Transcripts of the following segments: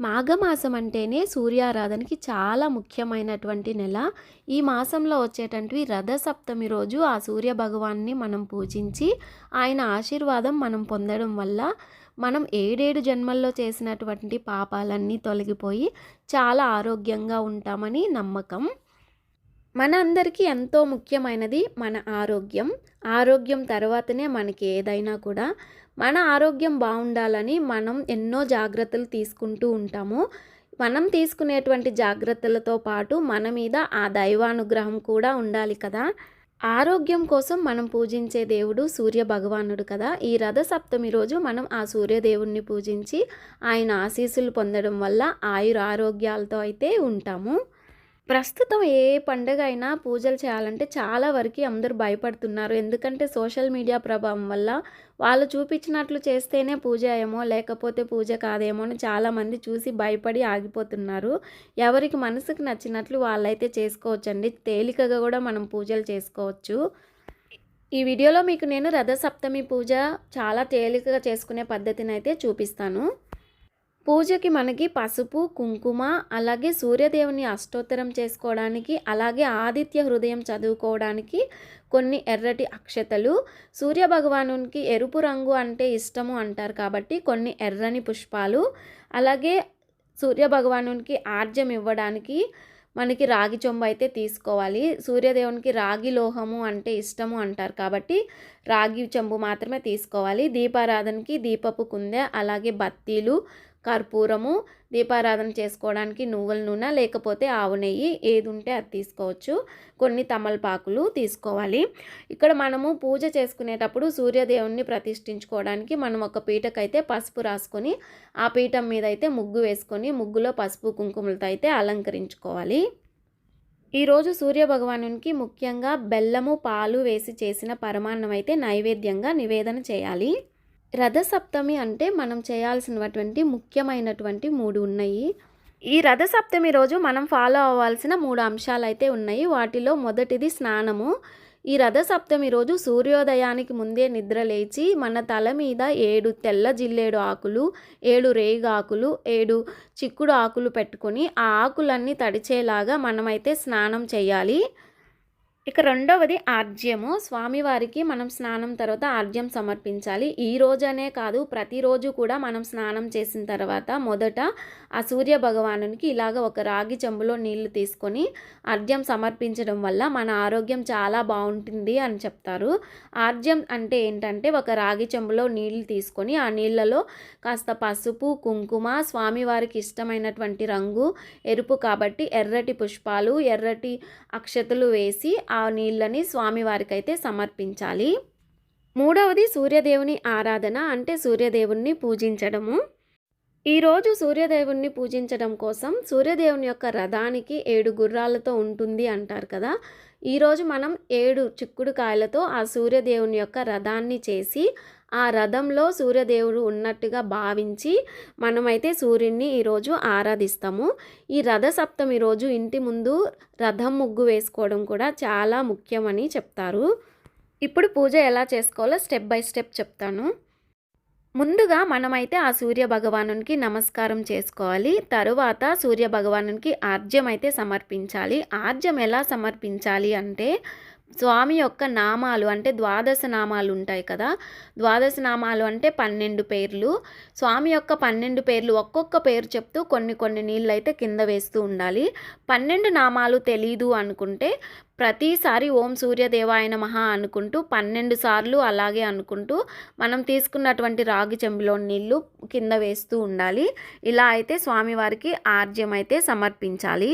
మాఘమాసం అంటేనే సూర్యారాధనకి చాలా ముఖ్యమైనటువంటి నెల. ఈ మాసంలో వచ్చేటటువంటి రథసప్తమి రోజు ఆ సూర్య భగవాన్ని మనం పూజించి ఆయన ఆశీర్వాదం మనం పొందడం వల్ల మనం ఏడేడు జన్మల్లో చేసినటువంటి పాపాలన్నీ తొలగిపోయి చాలా ఆరోగ్యంగా ఉంటామని నమ్మకం. మన అందరికీ ఎంతో ముఖ్యమైనది మన ఆరోగ్యం. ఆరోగ్యం తర్వాతనే మనకి ఏదైనా కూడా మన ఆరోగ్యం బాగుండాలని మనం ఎన్నో జాగ్రత్తలు తీసుకుంటూ ఉంటాము. మనం తీసుకునేటువంటి జాగ్రత్తలతో పాటు మన మీద ఆ దైవానుగ్రహం కూడా ఉండాలి కదా. ఆరోగ్యం కోసం మనం పూజించే దేవుడు సూర్య భగవానుడు కదా. ఈ రథ సప్తమి రోజు మనం ఆ సూర్యదేవుణ్ణి పూజించి ఆయన ఆశీస్సులు పొందడం వల్ల ఆయుర ఆరోగ్యాలతో అయితే ఉంటాము. ప్రస్తుతం ఏ పండుగ అయినా పూజలు చేయాలంటే చాలా వరకు అందరూ భయపడుతున్నారు. ఎందుకంటే సోషల్ మీడియా ప్రభావం వల్ల వాళ్ళు చూపించినట్లు చేస్తేనే పూజ ఏమో లేకపోతే పూజ కాదేమో అని చాలామంది చూసి భయపడి ఆగిపోతున్నారు. ఎవరికి మనసుకు నచ్చినట్లు వాళ్ళైతే చేసుకోవచ్చండి. తేలికగా కూడా మనం పూజలు చేసుకోవచ్చు. ఈ వీడియోలో మీకు నేను రథసప్తమి పూజ చాలా తేలికగా చేసుకునే పద్ధతిని అయితే చూపిస్తాను. పూజకి మనకి పసుపు కుంకుమ అలాగే సూర్యదేవుని అష్టోత్తరం చేసుకోవడానికి అలాగే ఆదిత్య హృదయం చదువుకోవడానికి కొన్ని ఎర్రటి అక్షతలు. సూర్య భగవానునికి ఎరుపు రంగు అంటే ఇష్టము అంటారు కాబట్టి కొన్ని ఎర్రని పుష్పాలు. అలాగే సూర్య భగవానునికి ఆర్జ్యం ఇవ్వడానికి మనకి రాగి చెంబు అయితే తీసుకోవాలి. సూర్యదేవునికి రాగి లోహము అంటే ఇష్టము అంటారు కాబట్టి రాగి చెంబు మాత్రమే తీసుకోవాలి. దీపారాధనకి దీపపు కుందె అలాగే బత్తీలు కర్పూరము దీపారాధన చేసుకోవడానికి నువ్వుల నూనె లేకపోతే ఆవు నెయ్యి ఏది ఉంటే అది తీసుకోవచ్చు. కొన్ని తమలపాకులు తీసుకోవాలి. ఇక్కడ మనము పూజ చేసుకునేటప్పుడు సూర్యదేవుణ్ణి ప్రతిష్ఠించుకోవడానికి మనం ఒక పీటకైతే పసుపు రాసుకొని ఆ పీఠం మీద అయితే ముగ్గు వేసుకొని ముగ్గులో పసుపు కుంకుమలతో అయితే అలంకరించుకోవాలి. ఈరోజు సూర్య భగవానునికి ముఖ్యంగా బెల్లము పాలు వేసి చేసిన పరమాన్నం అయితే నైవేద్యంగా నివేదన చేయాలి. రథసప్తమి అంటే మనం చేయాల్సినటువంటి ముఖ్యమైనటువంటి మూడు ఉన్నాయి. ఈ రథసప్తమి రోజు మనం ఫాలో అవ్వాల్సిన మూడు అంశాలు అయితే ఉన్నాయి. వాటిలో మొదటిది స్నానము. ఈ రథసప్తమి రోజు సూర్యోదయానికి ముందే నిద్ర లేచి మన తల మీద ఏడు తెల్ల జిల్లేడు ఆకులు ఏడు రేగాకులు ఏడు చిక్కుడు ఆకులు పెట్టుకొని ఆ ఆకులన్నీ తడిచేలాగా మనమైతే స్నానం చేయాలి. ఇక రెండవది ఆర్జ్యము. స్వామివారికి మనం స్నానం తర్వాత ఆర్జ్యం సమర్పించాలి. ఈ రోజనే కాదు ప్రతిరోజు కూడా మనం స్నానం చేసిన తర్వాత మొదట ఆ సూర్య భగవానునికి ఇలాగ ఒక రాగి చెంబులో నీళ్ళు తీసుకొని ఆర్జ్యం సమర్పించడం వల్ల మన ఆరోగ్యం చాలా బాగుంటుంది అని చెప్తారు. ఆర్జ్యం అంటే ఏంటంటే ఒక రాగి చెంబులో నీళ్ళు తీసుకొని ఆ నీళ్ళలో కాస్త పసుపు కుంకుమ స్వామివారికి ఇష్టమైనటువంటి రంగు ఎరుపు కాబట్టి ఎర్రటి పుష్పాలు ఎర్రటి అక్షతలు వేసి ఆ ఆ నీళ్ళని స్వామివారికి అయితే సమర్పించాలి. మూడవది సూర్యదేవుని ఆరాధన అంటే సూర్యదేవుణ్ణి పూజించడము. ఈరోజు సూర్యదేవుణ్ణి పూజించడం కోసం సూర్యదేవుని యొక్క రథానికి ఏడు గుర్రాలతో ఉంటుంది అంటారు కదా. ఈరోజు మనం ఏడు చిక్కుడు కాయలతో ఆ సూర్యదేవుని యొక్క రథాన్ని చేసి ఆ రథంలో సూర్యదేవుడు ఉన్నట్టుగా భావించి మనమైతే సూర్యుడిని ఈరోజు ఆరాధిస్తాము. ఈ రథ సప్తమి రోజు ఇంటి ముందు రథం ముగ్గు వేసుకోవడం కూడా చాలా ముఖ్యమని చెప్తారు. ఇప్పుడు పూజ ఎలా చేసుకోవాలో స్టెప్ బై స్టెప్ చెప్తాను. ముందుగా మనమైతే ఆ సూర్య భగవానునికి నమస్కారం చేసుకోవాలి. తరువాత సూర్య భగవానునికి ఆర్జ్యం అయితే సమర్పించాలి. ఆర్జ్యం ఎలా సమర్పించాలి అంటే స్వామి యొక్క నామాలు అంటే ద్వాదశ నామాలు ఉంటాయి కదా. ద్వాదశ నామాలు అంటే పన్నెండు పేర్లు. స్వామి యొక్క పన్నెండు పేర్లు ఒక్కొక్క పేరు చెప్తూ కొన్ని కొన్ని నీళ్ళు అయితే కింద వేస్తూ ఉండాలి. పన్నెండు నామాలు తెలీదు అనుకుంటే ప్రతిసారి ఓం సూర్యదేవాయన మహా అనుకుంటూ పన్నెండు సార్లు అలాగే అనుకుంటూ మనం తీసుకున్నటువంటి రాగి చెంబులో నీళ్ళు కింద వేస్తూ ఉండాలి. ఇలా అయితే స్వామివారికి ఆర్జ్యం అయితే సమర్పించాలి.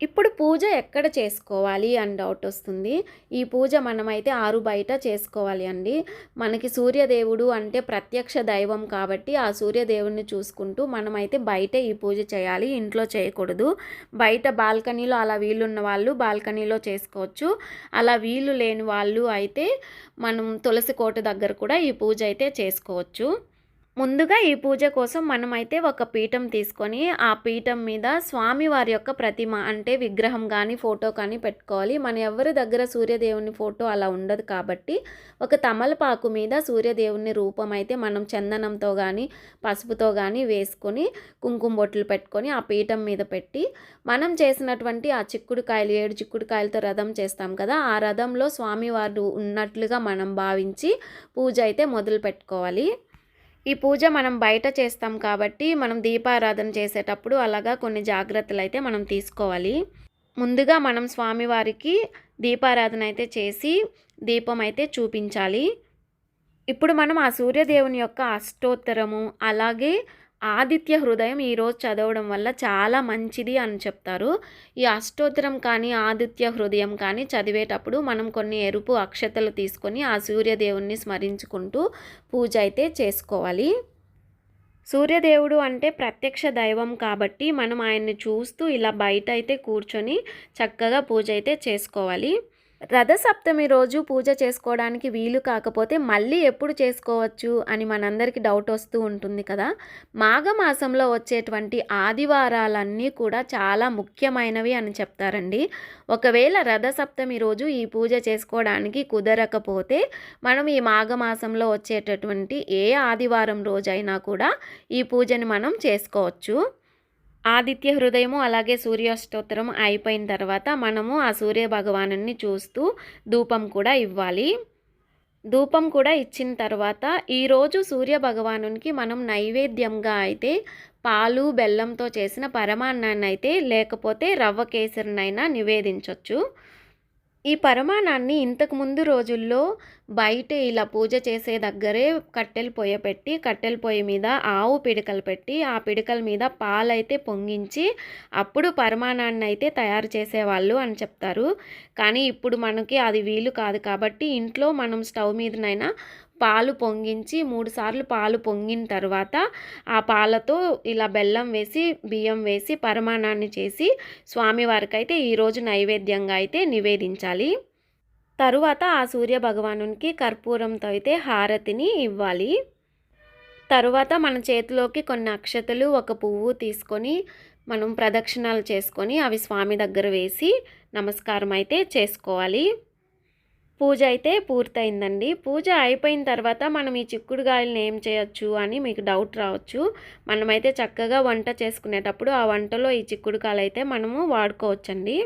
ఇప్పుడు పూజ ఎక్కడ చేసుకోవాలి అని డౌట్ వస్తుంది. ఈ పూజ మనమైతే ఆరు బయట చేసుకోవాలి అండి. మనకి సూర్యదేవుడు అంటే ప్రత్యక్ష దైవం కాబట్టి ఆ సూర్యదేవుడిని చూసుకుంటూ మనమైతే బయట ఈ పూజ చేయాలి ఇంట్లో చేయకూడదు. బయట బాల్కనీలో అలా వీలున్న వాళ్ళు బాల్కనీలో చేసుకోవచ్చు. అలా వీలు లేని వాళ్ళు అయితే మనం తులసి కోట దగ్గర కూడా ఈ పూజ అయితే చేసుకోవచ్చు. ముందుగా ఈ పూజ కోసం మనమైతే ఒక పీఠం తీసుకొని ఆ పీఠం మీద స్వామివారి యొక్క ప్రతిమ అంటే విగ్రహం కానీ ఫోటో కానీ పెట్టుకోవాలి. మన ఎవరి దగ్గర సూర్యదేవుని ఫోటో అలా ఉండదు కాబట్టి ఒక తమలపాకు మీద సూర్యదేవుని రూపం అయితే మనం చందనంతో కానీ పసుపుతో కానీ వేసుకొని కుంకుమ బొట్లు పెట్టుకొని ఆ పీఠం మీద పెట్టి మనం చేసినటువంటి ఆ చిక్కుడుకాయలు ఏడు చిక్కుడుకాయలతో రథం చేస్తాం కదా ఆ రథంలో స్వామివారు ఉన్నట్లుగా మనం భావించి పూజ అయితే మొదలు పెట్టుకోవాలి ఈ పూజ మనం బయట చేస్తాం కాబట్టి మనం దీపారాధన చేసేటప్పుడు అలాగా కొన్ని జాగ్రత్తలు అయితే మనం తీసుకోవాలి. ముందుగా మనం స్వామివారికి దీపారాధన అయితే చేసి దీపం అయితే చూపించాలి. ఇప్పుడు మనం ఆ సూర్యదేవుని యొక్క అష్టోత్తరము అలాగే ఆదిత్య హృదయం ఈరోజు చదవడం వల్ల చాలా మంచిది అని చెప్తారు. ఈ అష్టోత్తరం కానీ ఆదిత్య హృదయం కానీ చదివేటప్పుడు మనం కొన్ని ఎరుపు అక్షతలు తీసుకొని ఆ సూర్యదేవుణ్ణి స్మరించుకుంటూ పూజ అయితే చేసుకోవాలి. సూర్యదేవుడు అంటే ప్రత్యక్ష దైవం కాబట్టి మనం ఆయన్ని చూస్తూ ఇలా బయట అయితే కూర్చొని చక్కగా పూజ అయితే చేసుకోవాలి. రథసప్తమి రోజు పూజ చేసుకోవడానికి వీలు కాకపోతే మళ్ళీ ఎప్పుడు చేసుకోవచ్చు అని మనందరికీ డౌట్ వస్తూ ఉంటుంది కదా. మాఘమాసంలో వచ్చేటువంటి ఆదివారాలన్నీ కూడా చాలా ముఖ్యమైనవి అని చెప్తారండి. ఒకవేళ రథసప్తమి రోజు ఈ పూజ చేసుకోవడానికి కుదరకపోతే మనం ఈ మాఘమాసంలో వచ్చేటటువంటి ఏ ఆదివారం రోజైనా కూడా ఈ పూజని మనం చేసుకోవచ్చు. ఆదిత్య హృదయము అలాగే సూర్యాష్టోత్తరం అయిపోయిన తర్వాత మనము ఆ సూర్య భగవాను చూస్తూ ధూపం కూడా ఇవ్వాలి. ధూపం కూడా ఇచ్చిన తర్వాత ఈరోజు సూర్య భగవానునికి మనం నైవేద్యంగా అయితే పాలు బెల్లంతో చేసిన పరమాన్నాన్ని అయితే లేకపోతే రవ్వ కేసరినైనా నివేదించవచ్చు ఈ పరమాణాన్ని ఇంతకుముందు రోజుల్లో బయట ఇలా పూజ చేసే దగ్గరే కట్టెల పొయ్య పెట్టి కట్టెల పొయ్యి మీద ఆవు పిడకలు పెట్టి ఆ పిడకల మీద పాలైతే పొంగించి అప్పుడు పరమాణాన్ని అయితే తయారు చేసేవాళ్ళు అని చెప్తారు. కానీ ఇప్పుడు మనకి అది వీలు కాదు కాబట్టి ఇంట్లో మనం స్టవ్ మీదనైనా పాలు పొంగించి మూడు సార్లు పాలు పొంగిన తర్వాత ఆ పాలతో ఇలా బెల్లం వేసి బియ్యం వేసి పరమాణాన్ని చేసి స్వామివారికి అయితే ఈరోజు నైవేద్యంగా అయితే నివేదించాలి. తరువాత ఆ సూర్య భగవానునికి కర్పూరంతో అయితే హారతిని ఇవ్వాలి. తరువాత మన చేతిలోకి కొన్ని అక్షతలు ఒక పువ్వు తీసుకొని మనం ప్రదక్షిణాలు చేసుకొని అవి స్వామి దగ్గర వేసి నమస్కారం అయితే చేసుకోవాలి. పూజ అయితే పూర్తయిందండి. పూజ అయిపోయిన తర్వాత మనం ఈ చిక్కుడుగాయలను ఏం చేయొచ్చు అని మీకు డౌట్ రావచ్చు. మనమైతే చక్కగా వంట చేసుకునేటప్పుడు ఆ వంటలో ఈ చిక్కుడుకాయలు అయితే మనము వాడుకోవచ్చండి.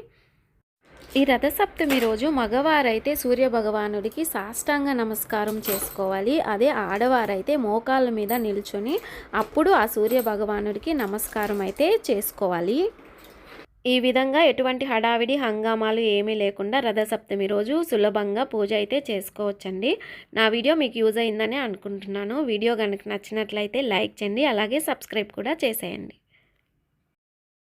ఈ రథసప్తమి రోజు మగవారైతే సూర్య భగవానుడికి సాష్టాంగ నమస్కారం చేసుకోవాలి. అదే ఆడవారైతే మోకాళ్ళ మీద నిల్చొని అప్పుడు ఆ సూర్య భగవానుడికి నమస్కారం అయితే చేసుకోవాలి. ఈ విధంగా ఎటువంటి హడావిడి హంగామాలు ఏమీ లేకుండా రథసప్తమి రోజు సులభంగా పూజ అయితే చేసుకోవచ్చండి. నా వీడియో మీకు యూజ్ అయిందని అనుకుంటున్నాను. వీడియో కనుక నచ్చినట్లయితే లైక్ చేయండి అలాగే సబ్స్క్రైబ్ కూడా చేసేయండి.